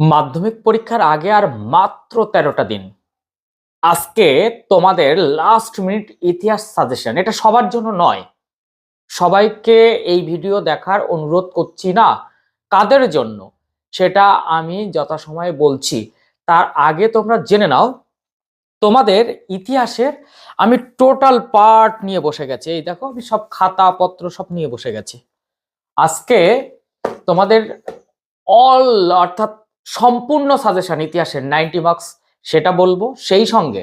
মাধ্যমিক পরীক্ষার আগে আর মাত্র তেরোটা দিন। আজকে তোমাদের লাস্ট মিনিট ইতিহাস সাজেশন এটা সবার জন্য নয়। সবাইকে এই ভিডিও দেখার অনুরোধ করছি না। কাদের জন্য? সেটা আমি যথাসময়ে বলছি। তার আগে তোমরা জেনে নাও, তোমাদের ইতিহাসের আমি টোটাল পার্ট নিয়ে বসে গেছি। এই দেখো, আমি সব খাতা, পত্র সব নিয়ে বসে গেছি। আজকে তোমাদের অল অর্থাৎ সম্পূর্ণ সাজেশন ইতিহাসের নাইনটি মার্কস সেটা বলব। সেই সঙ্গে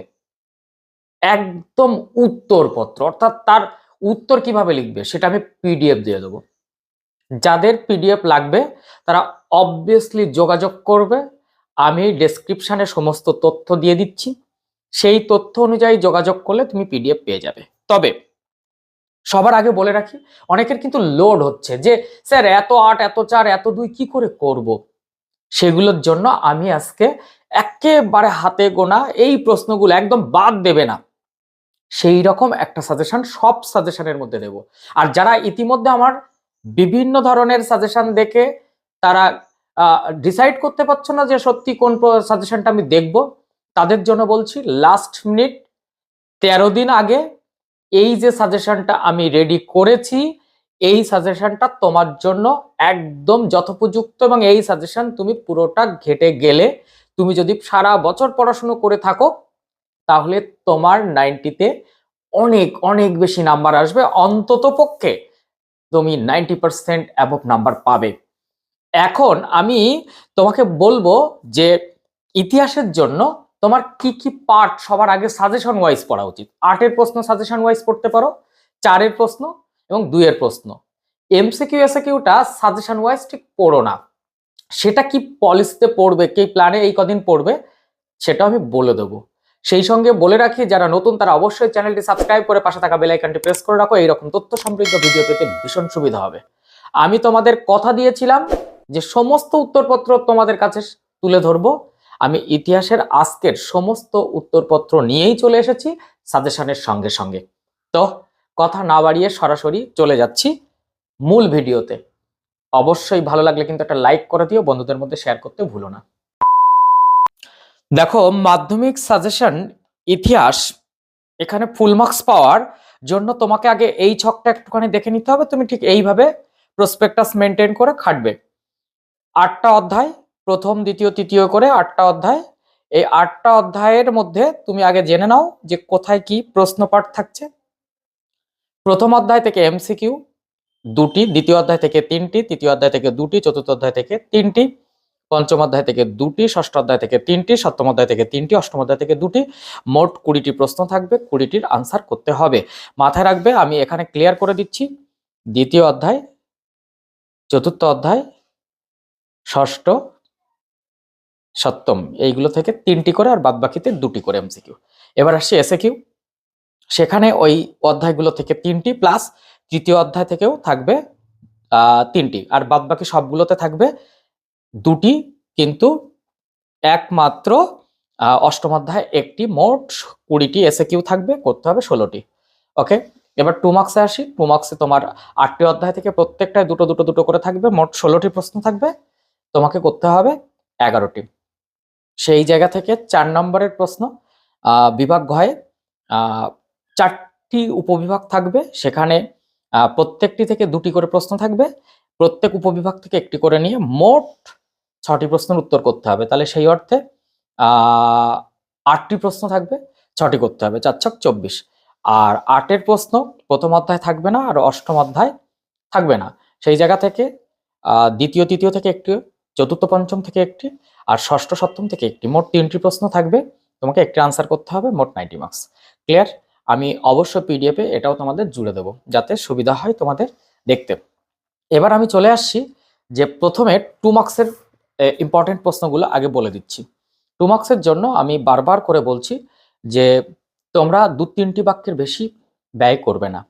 একদম উত্তরপত্র, অর্থাৎ তার উত্তর কীভাবে লিখবে সেটা আমি পিডিএফ দিয়ে দেবো। যাদের পিডিএফ লাগবে, তারা অবভিয়াসলি যোগাযোগ করবে। আমি ডেসক্রিপশানে সমস্ত তথ্য দিয়ে দিচ্ছি। সেই তথ্য অনুযায়ী যোগাযোগ করলে তুমি পিডিএফ পেয়ে যাবে। তবে সবার আগে বলে রাখি, অনেকের কিন্তু লোড হচ্ছে যে, স্যার, এত আট, এত চার, এত দুই কি করে করব। সেগুলোর জন্য আমি আজকে একেবারে হাতে গোনা এই প্রশ্নগুলো একদম বাদ দেবে না। সেই রকম একটা সাজেশন সব সাজেশনের মধ্যে দেব। আর যারা ইতিমধ্যে আমার বিভিন্ন ধরনের সাজেশন দেখে তারা ডিসাইড করতে পারছ না যে সত্যি কোন সাজেশনটা আমি দেখব, তাদের জন্য বলছি লাস্ট মিনিট তেরো দিন আগে এই যে সাজেশনটা আমি রেডি করেছি এই সাজেশনটা তোমার জন্য একদম যথোপযুক্ত এবং এই সাজেশন তুমি পুরোটা ঘেটে গেলে তুমি যদি সারা বছর পড়াশুনো করে থাকো, তাহলে তোমার নাইনটিতে অনেক অনেক বেশি নাম্বার আসবে। অন্তত পক্ষে তুমি নাইনটি পার্সেন্ট অ্যাবভ নাম্বার পাবে। এখন আমি তোমাকে বলব যে ইতিহাসের জন্য তোমার কি কি পার্ট সবার আগে সাজেশন ওয়াইজ পড়া উচিত? আটের প্রশ্ন সাজেশন ওয়াইজ পড়তে পারো, চারের প্রশ্ন এবং দুইয়ের প্রশ্ন এমসিকিউ এসিকিউটা সাজেশন ওয়াইজ ঠিক পড়ো না। সেটা কি পলিসিতে পড়বে, কি প্ল্যানে এই কদিন পড়বে, সেটা আমি বলে দেবো। সেই সঙ্গে বলে রাখি, যারা নতুন তারা অবশ্যই চ্যানেলটি সাবস্ক্রাইব করে পাশে থাকা বেল আইকনটি প্রেস করে রাখো, এইরকম তথ্য সমৃদ্ধ ভিডিও পেতে ভীষণ সুবিধা হবে। আমি তোমাদের কথা দিয়েছিলাম যে সমস্ত উত্তরপত্র তোমাদের কাছে তুলে ধরবো। আমি ইতিহাসের আজকের সমস্ত উত্তরপত্র নিয়েই চলে এসেছি সাজেশনের সঙ্গে সঙ্গে। তো কথা না বাড়িয়ে সরাসরি চলে যাচ্ছি মূল ভিডিওতে। অবশ্যই ভালো লাগলে কিন্তু একটা লাইক করে দিও, বন্ধুদের মধ্যে শেয়ার করতে ভুলো না। দেখো, মাধ্যমিক সাজেশন ইতিহাস, এখানে ফুল মার্কস পাওয়ার জন্য তোমাকে আগে এই ছকটা একটুখানি দেখে নিতে হবে। তুমি ঠিক এইভাবে প্রসপেক্টাস মেনটেন করে খাটবে। আটটা অধ্যায়, প্রথম, দ্বিতীয়, তৃতীয় করে আটটা অধ্যায়। এই আটটা অধ্যায়ের মধ্যে তুমি আগে জেনে নাও যে কোথায় কি প্রশ্নপাঠ থাকছে। প্রথম অধ্যায় থেকে এমসিকিউ, দুটি, দ্বিতীয় অধ্যায় থেকে তিনটি, তৃতীয় অধ্যায় থেকে দুটি, চতুর্থ অধ্যায় থেকে তিনটি, পঞ্চম অধ্যায় থেকে দুটি, ষষ্ঠ অধ্যায় থেকে তিনটি, সপ্তম অধ্যায় থেকে তিনটি, অষ্টম অধ্যায় থেকে দুটি। মোট কুড়িটি প্রশ্ন থাকবে, কুড়িটির আনসার করতে হবে। মাথায় রাখবে, আমি এখানে ক্লিয়ার করে দিচ্ছি। দ্বিতীয় অধ্যায়, চতুর্থ অধ্যায়, ষষ্ঠ, সপ্তম, এইগুলো থেকে তিনটি করে আর বাদ বাকিতে দুটি করে এমসিকিউ। এবার আসছি এসে কিউ সেখানে ওই অধ্যায়গুলো থেকে তিনটি প্লাস তৃতীয় অধ্যায় থেকেও থাকবে তিনটি। আর বাদ বাকি সবগুলোতে থাকবে দুটি, কিন্তু একমাত্র অষ্টম অধ্যায় একটি, মোট কুড়িটি এসে কিউ থাকবে, করতে হবে ষোলোটি। ওকে? এবার টু মার্কসে আসি। টু মার্কসে তোমার আটটি অধ্যায় থেকে প্রত্যেকটায় দুটো দুটো দুটো করে থাকবে, মোট ষোলোটি প্রশ্ন থাকবে, তোমাকে করতে হবে এগারোটি। সেই জায়গা থেকে চার নম্বরের প্রশ্ন বিভাগ ঘয়ে চারটি উপবিভাগ থাকবে। সেখানে প্রত্যেকটি থেকে দুটি করে প্রশ্ন থাকবে। প্রত্যেক উপবিভাগ থেকে একটি করে নিয়ে মোট ছটি প্রশ্নের উত্তর করতে হবে। তাহলে সেই অর্থে আটটি প্রশ্ন থাকবে, ছটি করতে হবে। চার ছক চব্বিশ। আর আটের প্রশ্ন প্রথম অধ্যায় থাকবে না, আর অষ্টম অধ্যায় থাকবে না। সেই জায়গা থেকে দ্বিতীয়, তৃতীয় থেকে একটি, চতুর্থ, পঞ্চম থেকে একটি, আর ষষ্ঠ, সপ্তম থেকে একটি। মোট তিনটি প্রশ্ন থাকবে। তোমাকে একটি আনসার করতে হবে, মোট নাইনটি মার্কস ক্লিয়ার আমি অবশ্য পিডিএফে এটাও তোমাদের জুড়ে দেবো, যাতে সুবিধা হয় তোমাদের দেখতে। এবার আমি চলে আসছি যে প্রথমে টু মার্কসের ইম্পর্টেন্ট প্রশ্নগুলো আগে বলে দিচ্ছি। টু মার্কসের জন্য আমি বারবার করে বলছি যে তোমরা দু তিনটি বাক্যের বেশি ব্যয় করবে না।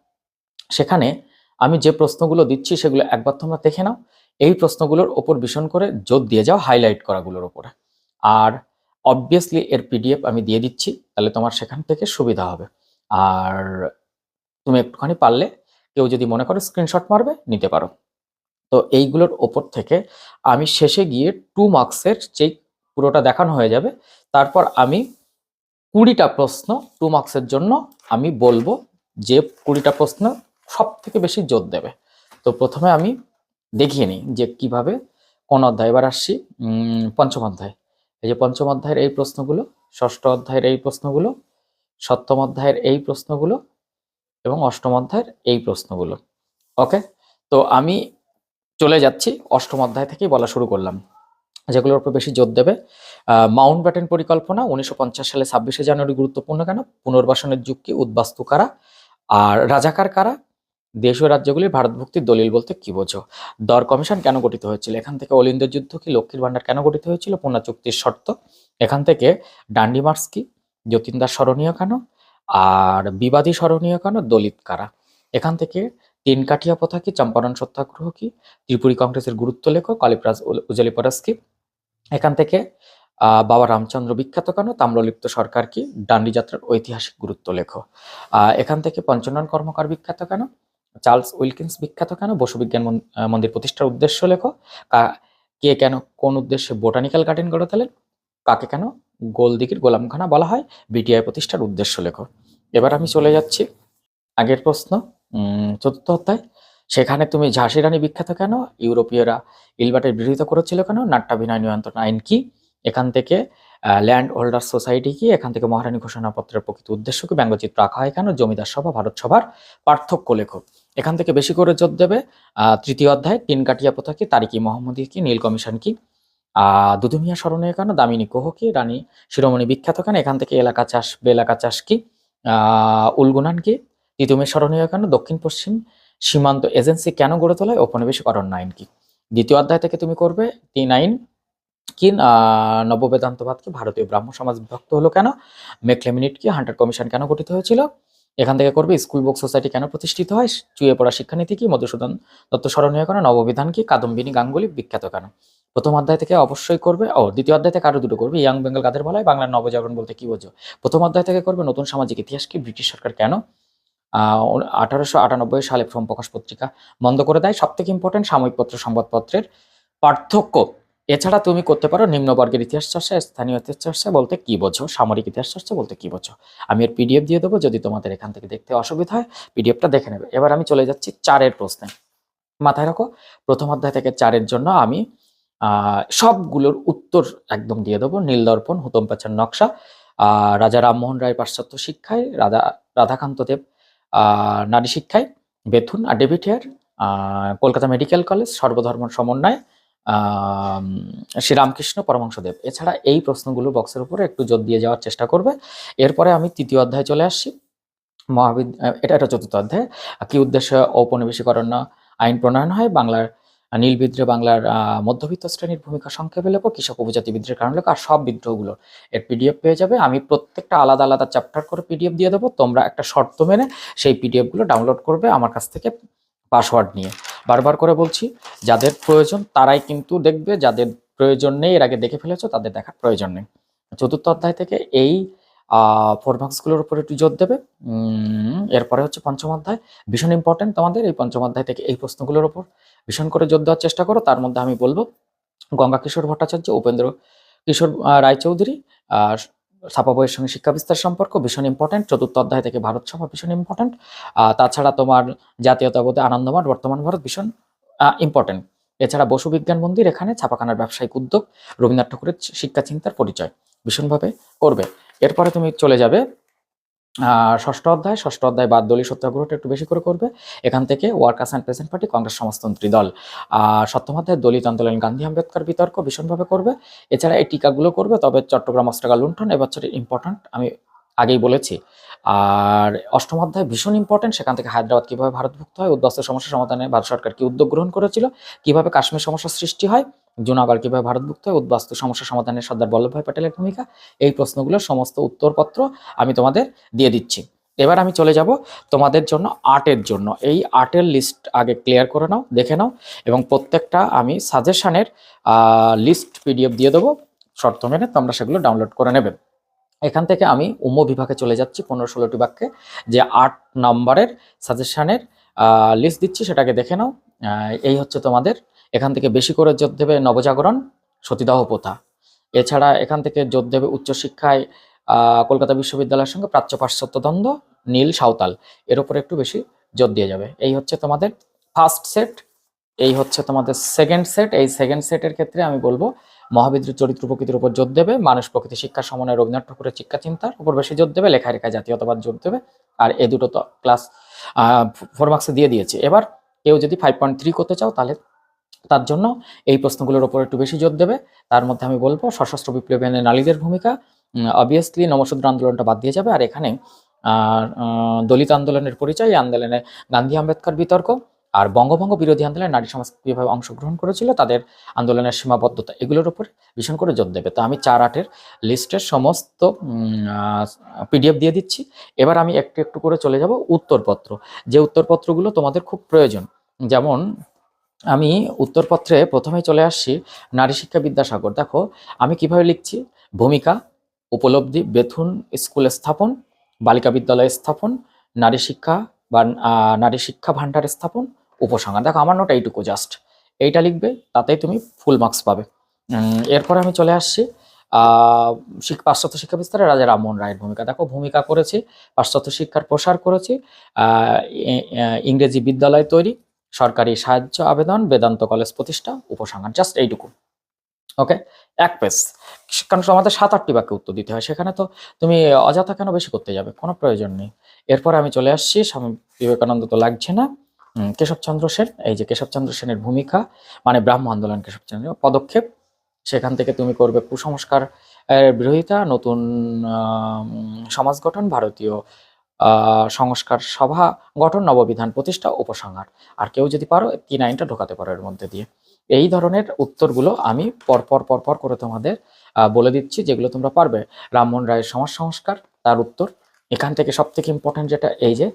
সেখানে আমি যে প্রশ্নগুলো দিচ্ছি সেগুলো একবার তোমরা দেখে নাও। এই প্রশ্নগুলোর ওপর ভীষণ করে জোর দিয়ে যাও হাইলাইট করাগুলোর ওপরে। আর অবভিয়াসলি এর পিডিএফ আমি দিয়ে দিচ্ছি, তাহলে তোমার সেখান থেকে সুবিধা হবে। আর তুমি একটুখানি পারলে কেউ যদি মনে করো স্ক্রিনশট মারবে, নিতে পারো। তো এইগুলোর ওপর থেকে আমি শেষে গিয়ে টু মার্কসের যেই পুরোটা দেখানো হয়ে যাবে, তারপর আমি কুড়িটা প্রশ্ন টু মার্কসের জন্য আমি বলব যে কুড়িটা প্রশ্ন সব থেকে বেশি জোর দেবে। তো প্রথমে আমি দেখিয়ে নিই যে কীভাবে কোন অধ্যায় এবার আসছি। পঞ্চম অধ্যায়। এই যে পঞ্চম অধ্যায়ের এই প্রশ্নগুলো, ষষ্ঠ অধ্যায়ের এই প্রশ্নগুলো সপ্তম অধ্যায়ের এই প্রশ্নগুলো এবং অষ্টম অধ্যায়ের এই প্রশ্নগুলো। ওকে তো আমি চলে যাচ্ছি। অষ্টম অধ্যায় থেকেই বলা শুরু করলাম। যেগুলোর উপর বেশি জোর দেবে। মাউন্ট ব্যাটেন পরিকল্পনা উনিশশো পঞ্চাশ সালে ছাব্বিশে জানুয়ারি গুরুত্বপূর্ণ কেন? পুনর্বাসনের যুগ কি? উদ্বাস্তু কারা? আর রাজাকার কারা? দেশীয় রাজ্যগুলির ভারতভুক্তির দলিল বলতে কি বোঝো? দর কমিশন কেন গঠিত হয়েছিল? এখান থেকে অলিন্দের যুদ্ধ কি লক্ষ্মীর ভান্ডার কেন গঠিত হয়েছিল? পুনা চুক্তির শর্ত। এখান থেকে ডান্ডি মার্চ কি? যতীন্দার স্মরণীয় কেন? আর বিবাদী স্মরণীয় কেন? দলিত কারা? এখান থেকে তিন কাঠিয়া প্রথা কি? চম্পারণ সত্যাগ্রহ কি? ত্রিপুরী কংগ্রেসের গুরুত্ব লেখক কালীপ্রাজ উজালি পরাস কি এখান থেকে বাবা রামচন্দ্র বিখ্যাত কেন? তাম্রলিপ্ত সরকার কি? ডান্ডি যাত্রার ঐতিহাসিক গুরুত্ব লেখো এখান থেকে পঞ্চনন কর্মকার বিখ্যাত কেন? চার্লস উইলকিন্স বিখ্যাত কেন? বসু বিজ্ঞান আহ, মন্দির প্রতিষ্ঠার উদ্দেশ্য লেখো কে কেন? কোন উদ্দেশ্যে বোটানিক্যাল গার্ডেন গড়ে তোলেন? কাকে কেন? গোলদিঘির গোলামখানা বলা হয় বিটিআই প্রতিষ্ঠার উদ্দেশ্য লেখো এবার আমি চলে যাচ্ছি আগের প্রশ্ন চতুর্থ অধ্যায়। সেখানে তুমি ঝাঁসি রানী বিখ্যাত কেন? ইউরোপীয়রা ইলবাটের বিরোধিতা করেছিল কেন? নাট্যাভিনয় নিয়ন্ত্রণ আইন কি? এখান থেকে ল্যান্ড হোল্ডার সোসাইটি কি? এখান থেকে মহারানী ঘোষণাপত্রের প্রকৃত উদ্দেশ্য কি? ব্যঙ্গচিত্র আঁকা হয় কেন? জমিদার সভা, ভারত সভার পার্থক্য লেখো এখান থেকে বেশি করে জোর দেবে তৃতীয় অধ্যায়, তিন কাটিয়া প্রথা কি তারিকি মোহাম্মদী কি? নীল কমিশন কি? আহ দুদুমিয়া স্মরণীয় কেন দামিনী কোহ কি রানী শিরোমণি বিখ্যাত কেন এখান থেকে এলাকা চাষ বেলাকা চাষ কি উলগুনান কি তিতুমের স্মরণীয় কেন দক্ষিণ পশ্চিম সীমান্ত এজেন্সি কেন গড়ে তোলায় ঔপনিবেশিকরণ আইন কি। দ্বিতীয় অধ্যায় থেকে তুমি করবে তিন আইন কি আহ, নববেদান্তবাদ কি ভারতীয় ব্রাহ্ম সমাজ বিভক্ত হলো কেন মেকলেমিনিট কি হান্টার কমিশন কেন গঠিত হয়েছিল এখান থেকে করবে, স্কুল বুক সোসাইটি কেন প্রতিষ্ঠিত হয়? চুয়ে পড়া শিক্ষানীতি কি? মধুসূদন দত্ত স্মরণীয় কেন? নববিধান কি? কাদম্বিনী গাঙ্গুলি বিখ্যাত কেন? প্রথম অধ্যায় থেকে অবশ্যই করবে। ও, দ্বিতীয় অধ্যায় থেকে আরও দুটো করবে? ইয়াং বেঙ্গল কাদের বলা হয় বাংলার নবজাগরণ বলতে কি বোঝো? প্রথম অধ্যায় থেকে করবে নতুন সামাজিক ইতিহাস কি? ব্রিটিশ সরকার কেন? আঠারোশো আটানব্বই সালে ফ্রম প্রকাশ পত্রিকা বন্ধ করে দেয়। সব থেকে ইম্পর্টেন্ট সাময়িক পত্র সংবাদপত্রের পার্থক্য এছাড়া তুমি করতে পারো নিম্নবর্গের ইতিহাস চর্চা, স্থানীয় ইতিহাস চর্চা বলতে কি বোঝো, সামরিক ইতিহাস চর্চা বলতে কি বোঝো? আমি এর পিডিএফ দিয়ে দেবো, যদি তোমাদের এখান থেকে দেখতে অসুবিধা হয় পিডিএফটা দেখে নেবে। এবার আমি চলে যাচ্ছি চারের প্রশ্নে। মাথায় রাখো, প্রথম অধ্যায় থেকে চারের জন্য আমি সবগুলোর উত্তর একদম দিয়ে দেবো। নীলদর্পণ হুতম পাচার নকশা রাজা রামমোহন রায় পাশ্চাত্য শিক্ষায় রাধা রাধাকান্ত দেব নারী শিক্ষায়, বেথুন আর David Hare Kolkata medical college, সর্বধর্ম সমন্বয় শ্রীরামকৃষ্ণ পরমহংসদেব। এছাড়া এই প্রশ্নগুলো বক্সের উপরে একটু জোর দিয়ে যাওয়ার চেষ্টা করবে। এরপরে আমি তৃতীয় অধ্যায়ে চলে আসছি। মহাবিদ এটা একটা চতুর্থ অধ্যায়। কি উদ্দেশ্যে ঔপনিবেশিকরণ আইন প্রণয়ন হয়? বাংলার আহ, নীল বিদ্রোহে বাংলার মধ্যবিত্ত শ্রেণির ভূমিকা সংক্ষেপে লেখো। কৃষক উপজাতি বিদ্রোহের কারণ লেখো। আর সব বিদ্রোহগুলো এর পিডিএফ পেয়ে যাবে। আমি প্রত্যেকটা আলাদা আলাদা চ্যাপ্টার করে পিডিএফ দিয়ে দেবো। তোমরা একটা শর্ত মেনে সেই পিডিএফগুলো ডাউনলোড করবে আমার কাছ থেকে পাসওয়ার্ড নিয়ে। বারবার করে বলছি, যাদের প্রয়োজন তারাই কিন্তু দেখবে, যাদের প্রয়োজন নেই, এর আগে দেখে ফেলেছো, তাদের দেখার প্রয়োজন নেই। চতুর্থ অধ্যায় থেকে এই ফোর মার্কসগুলোর উপর একটু জোর দেবে। এরপরে হচ্ছে পঞ্চম অধ্যায়। ভীষণ ইম্পর্টেন্ট তোমাদের এই পঞ্চম অধ্যায় থেকে এই প্রশ্নগুলোর উপর। ভীষণ করে জোর দেওয়ার চেষ্টা করো। তার মধ্যে আমি বলব গঙ্গা কিশোর ভট্টাচার্য, উপেন্দ্র কিশোর রায়চৌধুরী, আর ছাপা বইয়ের সঙ্গে শিক্ষা বিস্তার সম্পর্ক ভীষণ ইম্পর্টেন্ট চতুর্থ অধ্যায় থেকে ভারত সভা ভীষণ ইম্পর্টেন্ট তাছাড়া তোমার জাতীয়তাবোধে আনন্দমঠ, বর্তমান ভারত ভীষণ ইম্পর্টেন্ট এছাড়া বসু বিজ্ঞান মন্দির, এখানে ছাপাখানার ব্যবসায়িক উদ্যোগ, রবীন্দ্রনাথ ঠাকুরের শিক্ষা চিন্তার পরিচয় ভীষণভাবে করবে। এরপরে তুমি চলে যাবে ষষ্ঠ অধ্যায় ষষ্ঠ অধ্যায় বাদ দলীয় সত্যাগ্রহটা একটু বেশি করে করবে। এখান থেকে workers and peasant party, Congress সমাজতন্ত্রী দল। সপ্তম অধ্যায়, দলিত আন্দোলন, গান্ধী, আম্বেদকর বিতর্ক ভীষণভাবে করবে। এছাড়া এই টিকাগুলো করবে, তবে চট্টগ্রাম অস্ট্রাগা লুণ্ঠন এবছরের ইম্পর্ট্যান্ট আমি আগেই বলেছি। আর অষ্টম অধ্যায় ভীষণ ইম্পর্টেন্ট সেখান থেকে হায়দ্রাবাদ কীভাবে ভারতভুক্ত হয়, উদ্বাস্ত সমস্যা সমাধানে ভারত সরকার কি উদ্যোগ গ্রহণ করেছিল, কীভাবে কাশ্মীর সমস্যা সৃষ্টি হয়, জুনাগড় কীভাবে ভারতভুক্ত হয়, উদ্বাস্তু সমস্যা সমাধানে সর্দার বল্লভভাই প্যাটেলের ভূমিকা, এই প্রশ্নগুলোর সমস্ত উত্তরপত্র আমি তোমাদের দিয়ে দিচ্ছি। এবার আমি চলে যাব তোমাদের জন্য আর্টের জন্য। এই আর্টের লিস্ট আগে ক্লিয়ার করে নাও, দেখে নাও, এবং প্রত্যেকটা আমি সাজেশানের লিস্ট পিডিএফ দিয়ে দেবো, শর্ত মেনে তোমরা সেগুলো ডাউনলোড করে নেবে। এখান থেকে আমি উম বিভাগে চলে যাচ্ছি পনেরো ষোলোটি বাক্যে, যে আট নম্বরের সাজেশানের লিস্ট দিচ্ছি, সেটাকে দেখে নাও। এই হচ্ছে তোমাদের, এখান থেকে বেশি করে জোর দেবে নবজাগরণ, সতীদাহ প্রথা। এছাড়া এখান থেকে জোর দেবে উচ্চশিক্ষায় কলকাতা বিশ্ববিদ্যালয়ের সঙ্গে প্রাচ্য পাশ্চাত্য দ্বন্দ্ব, নীল সাঁওতাল। এর উপরে একটু বেশি জোর দিয়ে যাবে। এই হচ্ছে তোমাদের ফার্স্ট সেট এই হচ্ছে তোমাদের সেকেন্ড সেট এই সেকেন্ড সেটের ক্ষেত্রে আমি বলব মহাবিদ্রুর চরিত্র প্রকৃতির উপর জোর দেবে, মানুষ প্রকৃতি শিক্ষা সমন্বয় রবীন্দ্রনাথ ঠাকুরের শিক্ষা চিন্তার উপর বেশি জোর দেবে, লেখা রেখা জাতীয়তাবাদ জোর দেবে, আর এ দুটো তো ক্লাস ফোর মার্কসে দিয়ে দিয়েছে। এবার কেউ যদি ফাইভ পয়েন্ট থ্রি করতে চাও, তাহলে তার জন্য এই প্রশ্নগুলোর উপর একটু বেশি জোর দেবে। তার মধ্যে আমি বলব, সশস্ত্র বিপ্লবী নারীদের ভূমিকা অবভিয়াসলি নমশূদ্র আন্দোলনটা বাদ দিয়ে যাবে, আর এখানে দলিত আন্দোলনের পরিচয় আন্দোলনে গান্ধী, আম্বেদকর বিতর্ক আর বঙ্গভঙ্গ বিরোধী আন্দোলনে নারী সমাজ কীভাবে অংশগ্রহণ করেছিল, তাদের আন্দোলনের সীমাবদ্ধতা এগুলোর উপর ভীষণ করে জোর দেবে। তো আমি চার আটের লিস্টের সমস্ত পিডিএফ দিয়ে দিচ্ছি। এবার আমি একটু একটু করে চলে যাব উত্তরপত্র। যে উত্তরপত্রগুলো তোমাদের খুব প্রয়োজন, যেমন আমি উত্তরপত্রে প্রথমে চলে আসছি নারী শিক্ষা বিদ্যাসাগর। দেখো, আমি কীভাবে লিখছি? ভূমিকা, উপলব্ধি, বেথুন স্কুল স্থাপন, বালিকা বিদ্যালয় স্থাপন, নারী শিক্ষা বা নারী শিক্ষা ভাণ্ডার স্থাপন উপসংহার। দেখো, আমার নোট এইটুকু জাস্ট এইটা লিখবে, তাতেই তুমি ফুল মার্কস পাবে। এরপরে আমি চলে আসছি পাশ্চাত্য শিক্ষা বিস্তারে রাজা রামমোহন রায়ের ভূমিকা। দেখো, ভূমিকা করেছি, পাশ্চাত্য শিক্ষার প্রসার করেছি ইংরেজি বিদ্যালয় তৈরি, সরকারি সাহায্য আবেদন, বেদান্ত কলেজ প্রতিষ্ঠা, উপসংহার। জাস্ট এইটুকু। ওকে এক পেজ কারণ আমাদের সাত আটটি বাক্যে উত্তর দিতে হয়। সেখানে তো তুমি অযথা কেন বেশি করতে যাবে? কোনো প্রয়োজন নেই। এরপর আমি চলে আসছি, স্বামী বিবেকানন্দ তো লাগছে না। কেশবচন্দ্র সেন, এই যে কেশবচন্দ্র সেনের ভূমিকা মানে ব্রাহ্ম আন্দোলন কেশবচন্দ্র পদক্ষেপ, সেখান থেকে তুমি করবে কুসংস্কার বিরোধিতা, নতুন সমাজ গঠন, ভারতীয় সংস্কার সভা গঠন, নববিধান প্রতিষ্ঠা, উপসংহার। আর কেউ যদি পারো তিন আইনটা ঢোকাতে পারো এর মধ্যে দিয়ে। এই ধরনের উত্তরগুলো আমি পরপর পরপর করে তোমাদের বলে দিচ্ছি, যেগুলো তোমরা পারবে। রামমোহন রায়ের সমাজ সংস্কার, তার উত্তর। এখান থেকে সব থেকে ইম্পর্টেন্ট যেটা, এই যে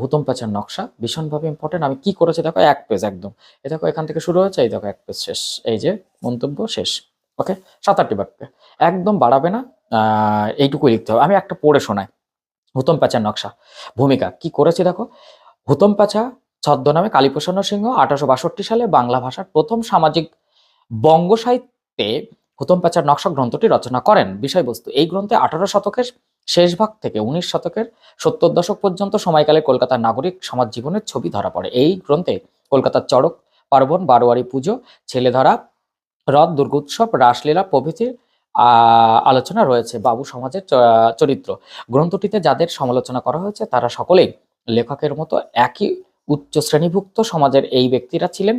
হুতম প্যাচার নকশা ভীষণভাবে ইম্পর্টেন্ট আমি কি করেছি, দেখো এক পেজ একদম। এ দেখো, এখান থেকে শুরু হয়েছে, এই দেখো, এক পেজ শেষ। এই যে মন্তব্য শেষ। ওকে সাত আটটি বাক্যে। একদম বাড়াবে না এইটুকুই লিখতে হবে। আমি একটা পড়ে শোনাই। হুতম প্যাচার নকশা। ভূমিকা, কি করেছি, দেখো? হুতম প্যাচা ছদ্মনামে কালীপ্রসন্ন সিংহ আঠারোশো বাষট্টি সালে বাংলা ভাষার প্রথম সামাজিক বঙ্গ সাহিত্যে হুতম প্যাচার নকশা গ্রন্থটি রচনা করেন। বিষয়বস্তু, এই গ্রন্থে আঠারো শতকের শেষ ভাগ থেকে উনিশ শতকের সত্তর দশক পর্যন্ত সময়কালে কলকাতার নাগরিক সমাজ জীবনের ছবি ধরা পড়ে। এই গ্রন্থে কলকাতার চড়ক, পার্বণ, বারোয়ারি পুজো, ছেলেধরা, রথ, দুর্গোৎসব, রাসলীলা প্রভৃতির আলোচনা রয়েছে বাবু সমাজের চরিত্র। গ্রন্থটিতে যাদের সমালোচনা করা হয়েছে তারা সকলেই লেখকের মতো একই উচ্চ শ্রেণীভুক্ত সমাজের এই ব্যক্তিরা ছিলেন।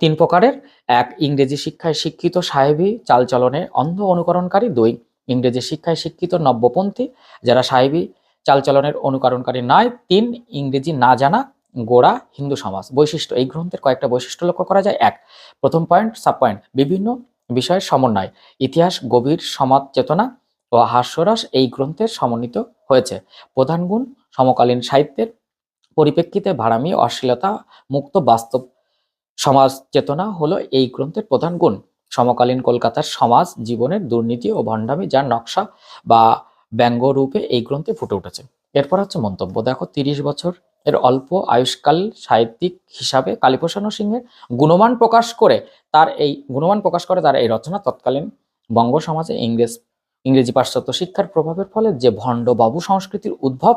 তিন প্রকারের। এক ইংরেজি শিক্ষায় শিক্ষিত সাহেবী, চালচলনে অন্ধ অনুকরণকারী, দুই ইংরেজি শিক্ষায় শিক্ষিত নব্যপন্থী যারা সাহেবী চালচলনের অনুকরণকারী নয়, তিন, ইংরেজি না জানা গোড়া হিন্দু সমাজ। বৈশিষ্ট্য, এই গ্রন্থের কয়েকটা বৈশিষ্ট্য লক্ষ্য করা যায়। এক, প্রথম পয়েন্ট সাব পয়েন্ট বিভিন্ন বিষয়ের সমন্বয়। ইতিহাস, গভীর সমাজ চেতনা ও হাস্যরস এই গ্রন্থের সমন্বিত হয়েছে। প্রধান গুণ, সমকালীন সাহিত্যের পরিপ্রেক্ষিতে ভাড়ামি অশ্লীলতা মুক্ত বাস্তব সমাজ চেতনা হলো এই গ্রন্থের প্রধান গুণ। সমকালীন কলকাতার সমাজ, জীবনের দুর্নীতি ও ভণ্ডামি যার নকশা বা ব্যঙ্গ রূপে এই গ্রন্থে ফুটে উঠেছে। এরপর হচ্ছে মন্তব্য। দেখো, তিরিশ বছর এর অল্প আয়ুষ্কাল সাহিত্যিক হিসাবে কালীপ্রসন্ন সিংহের গুণমান প্রকাশ করে তার এই, গুণমান প্রকাশ করে তার এই রচনা তৎকালীন বঙ্গ সমাজে ইংরেজ, ইংরেজি পাশ্চাত্য শিক্ষার প্রভাবের ফলে যে ভণ্ড বাবু সংস্কৃতির উদ্ভব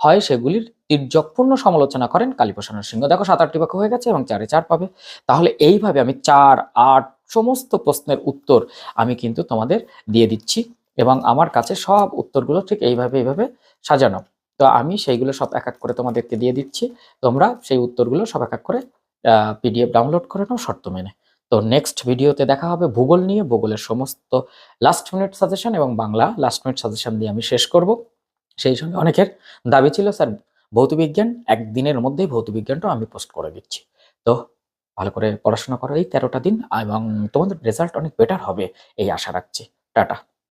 হয় সেগুলির তির্যকপূর্ণ সমালোচনা করেন কালীপ্রসন্ন সিংহ। দেখো, সাত আটটি বাক্য হয়ে গেছে এবং চারে চার পাবে। তাহলে এইভাবে আমি চার, আট সমস্ত প্রশ্নের উত্তর আমি কিন্তু তোমাদের দিয়ে দিচ্ছি এবং আমার কাছে সব উত্তরগুলো ঠিক এইভাবে এইভাবে সাজানো। তো আমি সেইগুলো সব এক এক করে তোমাদেরকে দিয়ে দিচ্ছি। তোমরা সেই উত্তরগুলো সব এক এক করে পিডিএফ ডাউনলোড করে নাও শর্ত মেনে। তো নেক্সট ভিডিওতে দেখা হবে ভূগোল নিয়ে। ভূগোলের সমস্ত লাস্ট মিনিট সাজেশন এবং বাংলা লাস্ট মিনিট সাজেশন দিয়ে আমি শেষ করব। সেই সঙ্গে অনেকের দাবি ছিল, স্যার, ভৌতবিজ্ঞান একদিনের মধ্যেই ভৌতবিজ্ঞানটাও আমি পোস্ট করে দিচ্ছি। তো ভালো করে পড়াশোনা করো এই তেরোটা দিন এবং তোমাদের রেজাল্ট অনেক বেটার হবে, এই আশা রাখছি। টাটা।